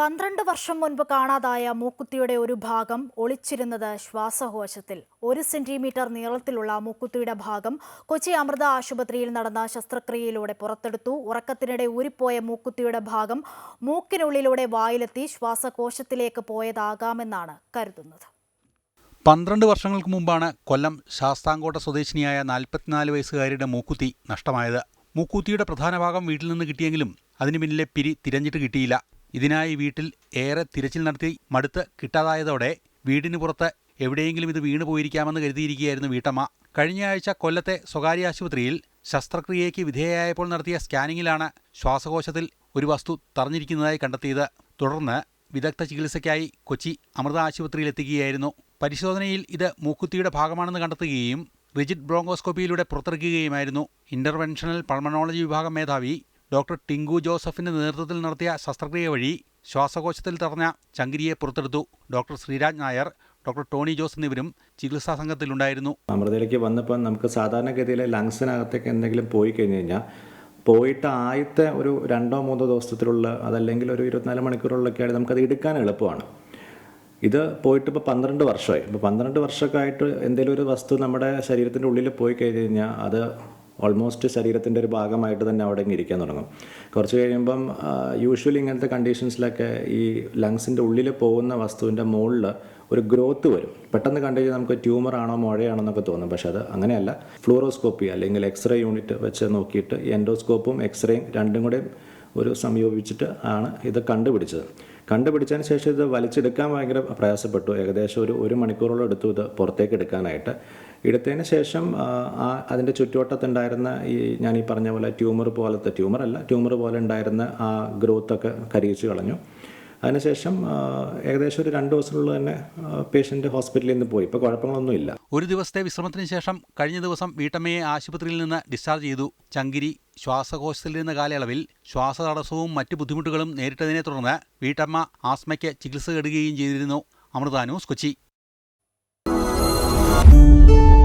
പന്ത്രണ്ട് വർഷം മുൻപ് കാണാതായ മൂക്കുത്തിയുടെ ഒരു ഭാഗം ഒളിച്ചിരുന്നത് ശ്വാസകോശത്തിൽ. ഒരു സെന്റിമീറ്റർ നീളത്തിലുള്ള മൂക്കുത്തിയുടെ ഭാഗം കൊച്ചി അമൃത ആശുപത്രിയിൽ നടന്ന ശസ്ത്രക്രിയയിലൂടെ പുറത്തെടുത്തു. ഉറക്കത്തിനിടെ ഊരിപ്പോയ മൂക്കുത്തിയുടെ ഭാഗം മൂക്കിനുള്ളിലൂടെ വായിലെത്തി ശ്വാസകോശത്തിലേക്ക് പോയതാകാമെന്നാണ് കരുതുന്നത്. പന്ത്രണ്ട് വർഷങ്ങൾക്ക് മുമ്പാണ് കൊല്ലം ശാസ്താംകോട്ട സ്വദേശിനിയായ നാൽപ്പത്തിനാല് വയസ്സുകാരിയുടെ മൂക്കുത്തി നഷ്ടമായത്. മൂക്കുത്തിയുടെ പ്രധാന ഭാഗം വീട്ടിൽ നിന്ന് കിട്ടിയെങ്കിലും അതിനു പിന്നിലെ പിരി തിരഞ്ഞിട്ട് കിട്ടിയില്ല. ഇതിനായി വീട്ടിൽ ഏറെ തിരച്ചിൽ നടത്തി മടുത്ത് കിട്ടാതായതോടെ വീടിന് പുറത്ത് എവിടെയെങ്കിലും ഇത് വീണു പോയിരിക്കാമെന്ന് കരുതിയിരിക്കുകയായിരുന്നു വീട്ടമ്മ. കഴിഞ്ഞ ആഴ്ച കൊല്ലത്തെ സ്വകാര്യ ആശുപത്രിയിൽ ശസ്ത്രക്രിയയ്ക്ക് വിധേയയായപ്പോൾ നടത്തിയ സ്കാനിങ്ങിലാണ് ശ്വാസകോശത്തിൽ ഒരു വസ്തു തറഞ്ഞിരിക്കുന്നതായി കണ്ടെത്തിയത്. തുടർന്ന് വിദഗ്ധ ചികിത്സയ്ക്കായി കൊച്ചി അമൃത ആശുപത്രിയിൽ എത്തിക്കുകയായിരുന്നു പരിശോധനയിൽ ഇത് മൂക്കുത്തിയുടെ ഭാഗമാണെന്ന് കണ്ടെത്തുകയും റിജിഡ് ബ്രോങ്കോസ്കോപ്പിയിലൂടെ പുറത്തിറക്കുകയുമായിരുന്നു. ഇന്റർവെൻഷണൽ പൾമണോളജി വിഭാഗം മേധാവി ഡോക്ടർ ടിങ്കു ജോസഫിന്റെ നേതൃത്വത്തിൽ നടത്തിയ ശസ്ത്രക്രിയ വഴി ശ്വാസകോശത്തിൽ തടഞ്ഞ ചങ്കിരിയെ പുറത്തെടുത്തു doctor Sreeraj Nair doctor Tony Jose എന്നിവരും ചികിത്സാ സംഘത്തിലുണ്ടായിരുന്നു. അമൃതയിലേക്ക് വന്നപ്പോൾ നമുക്ക് സാധാരണഗതിയിൽ ലങ്സിനകത്തേക്ക് എന്തെങ്കിലും പോയി കഴിഞ്ഞു കഴിഞ്ഞാൽ പോയിട്ട് ആദ്യത്തെ ഒരു രണ്ടോ മൂന്നോ ദിവസത്തിലുള്ള അതല്ലെങ്കിൽ ഒരു ഇരുപത്തിനാല് മണിക്കൂറുള്ളൊക്കെ ആയിട്ട് നമുക്കത് എടുക്കാൻ എളുപ്പമാണ്. ഇത് പോയിട്ട് ഇപ്പോൾ പന്ത്രണ്ട് വർഷമായി. ഇപ്പോൾ പന്ത്രണ്ട് വർഷമൊക്കെ ആയിട്ട് എന്തെങ്കിലും ഒരു വസ്തു നമ്മുടെ ശരീരത്തിന്റെ ഉള്ളിൽ പോയി കഴിഞ്ഞു കഴിഞ്ഞാൽ അത് ഓൾമോസ്റ്റ് ശരീരത്തിന്റെ ഒരു ഭാഗമായിട്ട് തന്നെ അവിടെ ഇരിക്കാൻ തുടങ്ങും. കുറച്ച് കഴിയുമ്പം യൂഷ്വലി ഇങ്ങനത്തെ കണ്ടീഷൻസിലൊക്കെ ഈ ലങ്സിന്റെ ഉള്ളിൽ പോകുന്ന വസ്തുവിന്റെ മുകളിൽ ഒരു ഗ്രോത്ത് വരും. പെട്ടെന്ന് കണ്ടു കഴിഞ്ഞാൽ നമുക്ക് ട്യൂമർ ആണോ മുഴയാണോ എന്നൊക്കെ തോന്നും. പക്ഷെ അത് അങ്ങനെയല്ല. ഫ്ലൂറോസ്കോപ്പി അല്ലെങ്കിൽ എക്സ്റേ യൂണിറ്റ് വെച്ച് നോക്കിയിട്ട് എൻഡോസ്കോപ്പും എക്സ്റേയും രണ്ടും കൂടെ ഒരു സംയോജിപ്പിച്ചിട്ട് ആണ് ഇത് കണ്ടുപിടിച്ചത്. കണ്ടുപിടിച്ചതിന് ശേഷം ഇത് വലിച്ചെടുക്കാൻ ഭയങ്കര പ്രയാസപ്പെട്ടു. ഏകദേശം ഒരു ഒരു മണിക്കൂറോളം എടുത്തു ഇത് പുറത്തേക്ക് എടുക്കാനായിട്ട്. എടുത്തതിന് ശേഷം ആ, അതിന്റെ ചുറ്റുവട്ടത്തുണ്ടായിരുന്ന ഈ ഞാൻ ഈ പറഞ്ഞ പോലെ ട്യൂമർ പോലത്തെ ട്യൂമർ അല്ല ട്യൂമർ പോലെ ഉണ്ടായിരുന്ന ആ ഗ്രോത്തൊക്കെ കരിയിച്ചു കളഞ്ഞു. അതിനുശേഷം ഏകദേശം ഒരു രണ്ട് ദിവസത്തിനുള്ളിൽ തന്നെ പേഷ്യന്റ് ഹോസ്പിറ്റലിൽ നിന്ന് പോയി. ഇപ്പോൾ കുഴപ്പങ്ങളൊന്നുമില്ല ഒരു ദിവസത്തെ വിശ്രമത്തിന് ശേഷം കഴിഞ്ഞ ദിവസം വീട്ടമ്മയെ ആശുപത്രിയിൽ നിന്ന് ഡിസ്ചാർജ് ചെയ്തു. ചങ്കിരി ശ്വാസകോശത്തിലിരുന്ന കാലയളവിൽ ശ്വാസതടസ്സവും മറ്റു ബുദ്ധിമുട്ടുകളും നേരിട്ടതിനെ തുടർന്ന് വീട്ടമ്മ ആസ്മയ്ക്ക് ചികിത്സ എടുക്കുകയും ചെയ്തിരുന്നു. Amrita news Kochi. thank you.